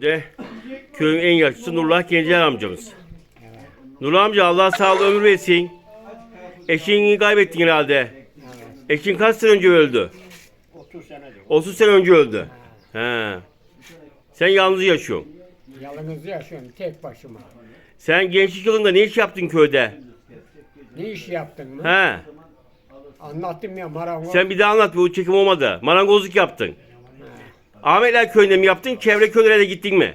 De köyün en yaşlısı Nurullah Gencer amcamız. Nurullah amca Allah sağlık ömür versin. Eşini kaybettin herhalde. Eşin kaç sene önce öldü? 30 senedir. 30 sene önce öldü. He. Sen yalnız yaşıyorsun. Yalnız yaşıyorum tek başıma. Sen gençlik yılında ne iş yaptın köyde? Ne iş yaptın mı? He. Anlattım ya marangoz. Sen bir daha anlat bu çekim olmadı. Marangozluk yaptın. Ahmetler köyünde mi yaptın? Çevre köylere de gittin mi?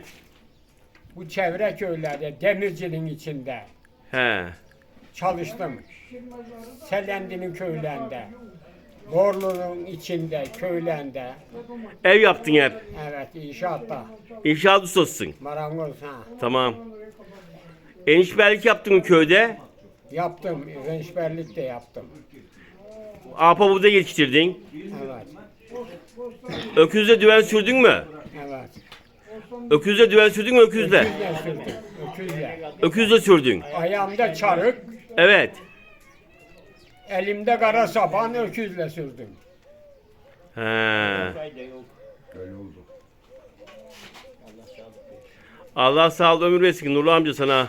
Bu çevre köylerde demircinin içinde He. çalıştım. Selendi'nin köylerinde. Borlu'nun içinde, köylerinde. Ev yaptın hep. Evet, inşaatta. İnşaat ustasısın. Marangoz ha. Tamam. Enişberlik yaptın mı köyde? Yaptım, rençberlik de yaptım. Apa burada yetiştirdin. Evet, Öküzle düven sürdün mü? evet. Öküzle düven sürdün mü öküzle? Öküzle sürdüm, öküzle. Öküzle sürdün. Ayağımda çarık, Evet. elimde kara sapan öküzle sürdüm. He. Allah sağlık ömür versin Nurlu amca sana.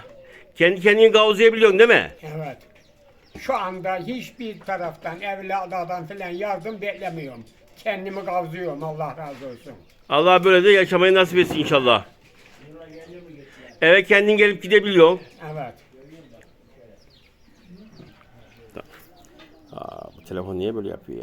Kendi kendini gavzayabiliyorsun değil mi? Evet. Şu anda hiçbir taraftan, evladan falan yardım beklemiyorum. Kendimi kavzuyorum, Allah razı olsun. Allah böyle de yaşamayı nasip etsin inşallah. Eve kendin gelip gidebiliyorsun. Evet. Aa, bu telefon niye böyle yapıyor ya?